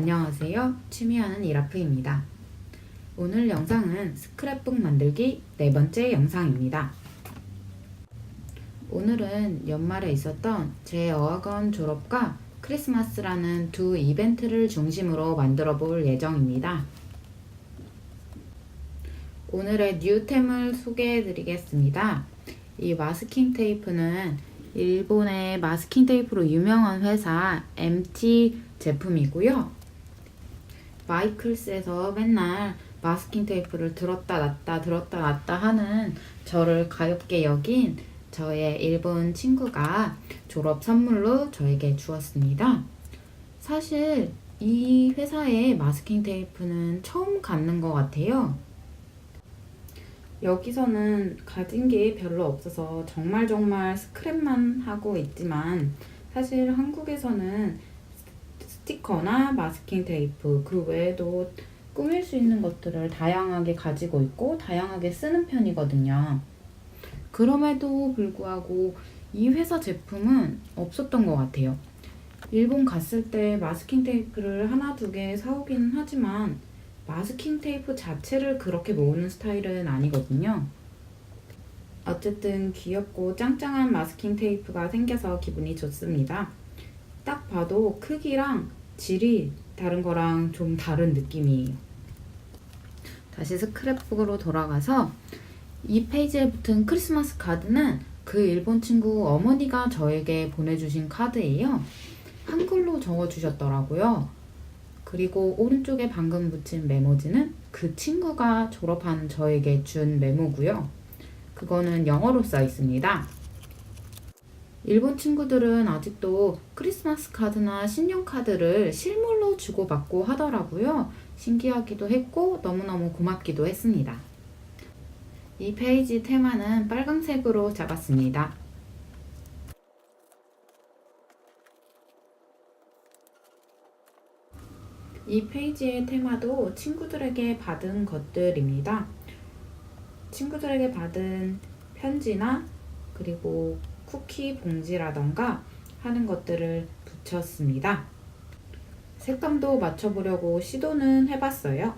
안녕하세요. 취미하는 이라프입니다. 오늘 영상은 스크랩북 만들기 네 번째 영상입니다. 오늘은 연말에 있었던 제 어학원 졸업과 크리스마스라는 두 이벤트를 중심으로 만들어 볼 예정입니다. 오늘의 뉴템을 소개해 드리겠습니다. 이 마스킹 테이프는 일본의 마스킹 테이프로 유명한 회사 MT 제품이고요. 마이클스에서 맨날 마스킹 테이프를 들었다 놨다 들었다 놨다 하는 저를 가볍게 여긴 저의 일본 친구가 졸업 선물로 저에게 주었습니다. 사실 이 회사의 마스킹 테이프는 처음 갖는 것 같아요. 여기서는 가진 게 별로 없어서 정말 정말 스크랩만 하고 있지만 사실 한국에서는 스티커나 마스킹 테이프 그 외에도 꾸밀 수 있는 것들을 다양하게 가지고 있고 다양하게 쓰는 편이거든요. 그럼에도 불구하고 이 회사 제품은 없었던 것 같아요. 일본 갔을 때 마스킹 테이프를 하나 두 개 사오기는 하지만 마스킹 테이프 자체를 그렇게 모으는 스타일은 아니거든요. 어쨌든 귀엽고 짱짱한 마스킹 테이프가 생겨서 기분이 좋습니다. 딱 봐도 크기랑 질이 다른 거랑 좀 다른 느낌이에요. 다시 스크랩북으로 돌아가서 이 페이지에 붙은 크리스마스 카드는 그 일본 친구 어머니가 저에게 보내주신 카드예요. 한글로 적어주셨더라고요. 그리고 오른쪽에 방금 붙인 메모지는 그 친구가 졸업한 저에게 준 메모고요. 그거는 영어로 써 있습니다. 일본 친구들은 아직도 크리스마스 카드나 신용 카드를 실물로 주고받고 하더라고요. 신기하기도 했고 너무너무 고맙기도 했습니다. 이 페이지 테마는 빨강색으로 잡았습니다. 이 페이지의 테마도 친구들에게 받은 것들입니다. 친구들에게 받은 편지나 그리고 쿠키 봉지라던가 하는 것들을 붙였습니다. 색감도 맞춰보려고 시도는 해봤어요.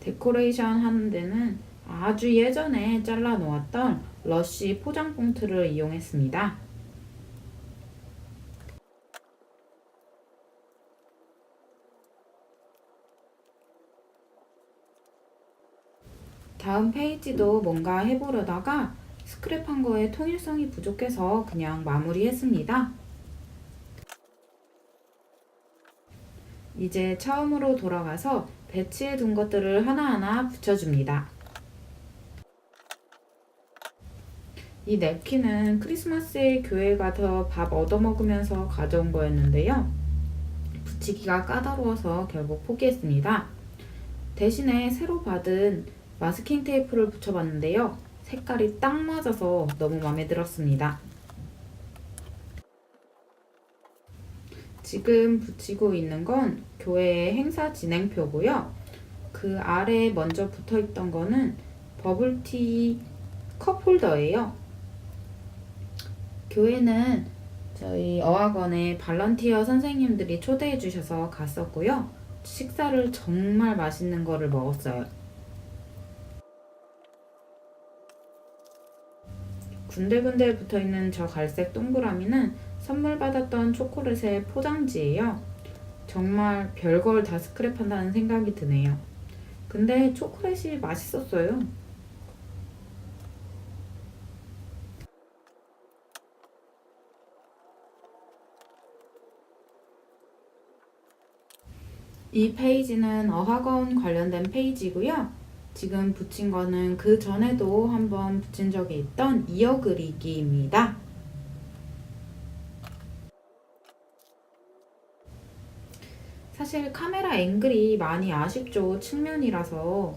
데코레이션 하는 데는 아주 예전에 잘라 놓았던 러쉬 포장 봉투를 이용했습니다. 다음 페이지도 뭔가 해보려다가 스크랩한 거에 통일성이 부족해서 그냥 마무리했습니다. 이제 처음으로 돌아가서 배치해 둔 것들을 하나하나 붙여줍니다. 이 냅킨은 크리스마스에 교회 가서 밥 얻어먹으면서 가져온 거였는데요. 붙이기가 까다로워서 결국 포기했습니다. 대신에 새로 받은 마스킹 테이프를 붙여봤는데요. 색깔이 딱 맞아서 너무 마음에 들었습니다. 지금 붙이고 있는 건 교회의 행사 진행표고요. 그 아래에 먼저 붙어 있던 거는 버블티 컵 홀더예요. 교회는 저희 어학원에 발런티어 선생님들이 초대해 주셔서 갔었고요. 식사를 정말 맛있는 거를 먹었어요. 군데군데 붙어 있는 저 갈색 동그라미는 선물 받았던 초콜릿의 포장지예요. 정말 별걸 다 스크랩한다는 생각이 드네요. 근데 초콜릿이 맛있었어요. 이 페이지는 어학원 관련된 페이지고요. 지금 붙인 거는 그 전에도 한번 붙인 적이 있던 이어 그리기입니다. 사실 카메라 앵글이 많이 아쉽죠. 측면이라서.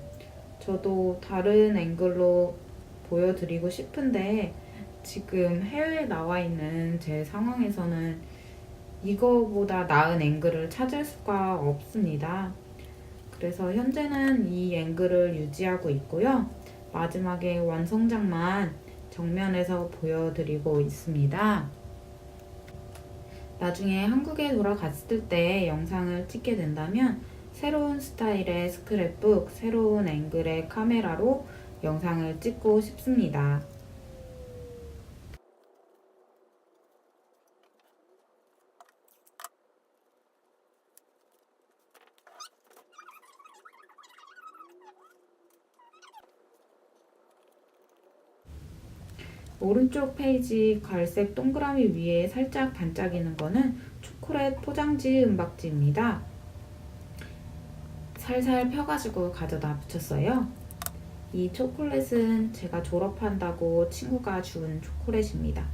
저도 다른 앵글로 보여드리고 싶은데 지금 해외에 나와 있는 제 상황에서는 이거보다 나은 앵글을 찾을 수가 없습니다. 그래서 현재는 이 앵글을 유지하고 있고요. 마지막에 완성작만 정면에서 보여드리고 있습니다. 나중에 한국에 돌아갔을 때 영상을 찍게 된다면 새로운 스타일의 스크랩북, 새로운 앵글의 카메라로 영상을 찍고 싶습니다. 오른쪽 페이지 갈색 동그라미 위에 살짝 반짝이는 거는 초콜릿 포장지 은박지입니다. 살살 펴가지고 가져다 붙였어요. 이 초콜릿은 제가 졸업한다고 친구가 준 초콜릿입니다.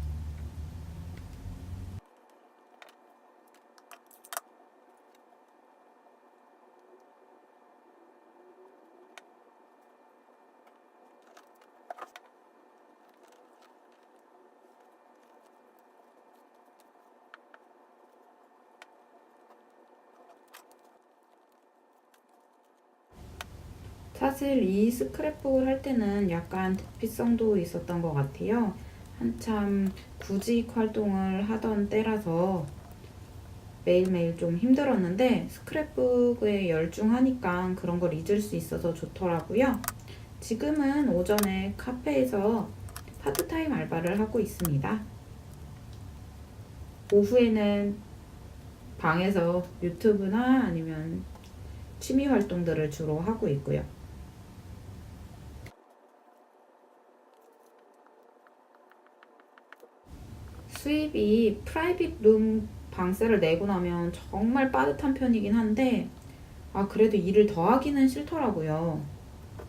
사실 이 스크랩북을 할 때는 약간 대피성도 있었던 것 같아요. 한참 구직 활동을 하던 때라서 매일매일 좀 힘들었는데 스크랩북에 열중하니까 그런 걸 잊을 수 있어서 좋더라고요. 지금은 오전에 카페에서 파트타임 알바를 하고 있습니다. 오후에는 방에서 유튜브나 아니면 취미 활동들을 주로 하고 있고요. 수입이 프라이빗 룸 방세를 내고 나면 정말 빠듯한 편이긴 한데 아 그래도 일을 더 하기는 싫더라고요.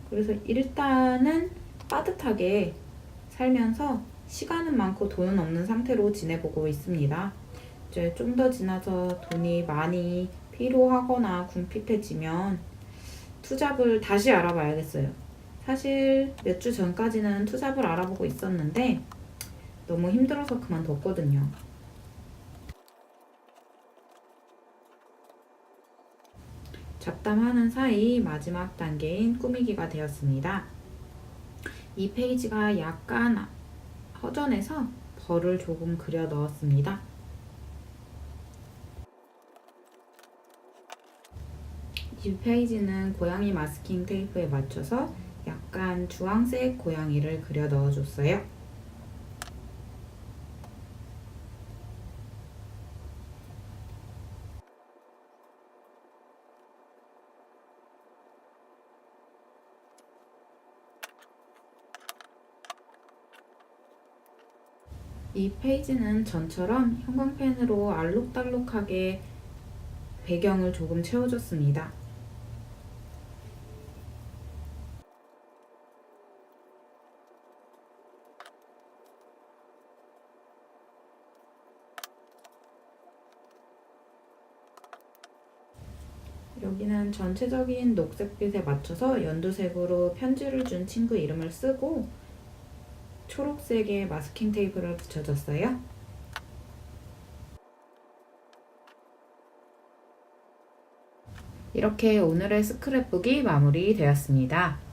그래서 일단은 빠듯하게 살면서 시간은 많고 돈은 없는 상태로 지내보고 있습니다. 이제 좀 더 지나서 돈이 많이 필요하거나 궁핍해지면 투잡을 다시 알아봐야겠어요. 사실 몇 주 전까지는 투잡을 알아보고 있었는데 너무 힘들어서 그만뒀거든요. 잡담하는 사이 마지막 단계인 꾸미기가 되었습니다. 이 페이지가 약간 허전해서 벌을 조금 그려 넣었습니다. 이 페이지는 고양이 마스킹 테이프에 맞춰서 약간 주황색 고양이를 그려 넣어줬어요. 이 페이지는 전처럼 형광펜으로 알록달록하게 배경을 조금 채워줬습니다. 여기는 전체적인 녹색빛에 맞춰서 연두색으로 편지를 준 친구 이름을 쓰고 초록색의 마스킹 테이프를 붙여줬어요. 이렇게 오늘의 스크랩북이 마무리되었습니다.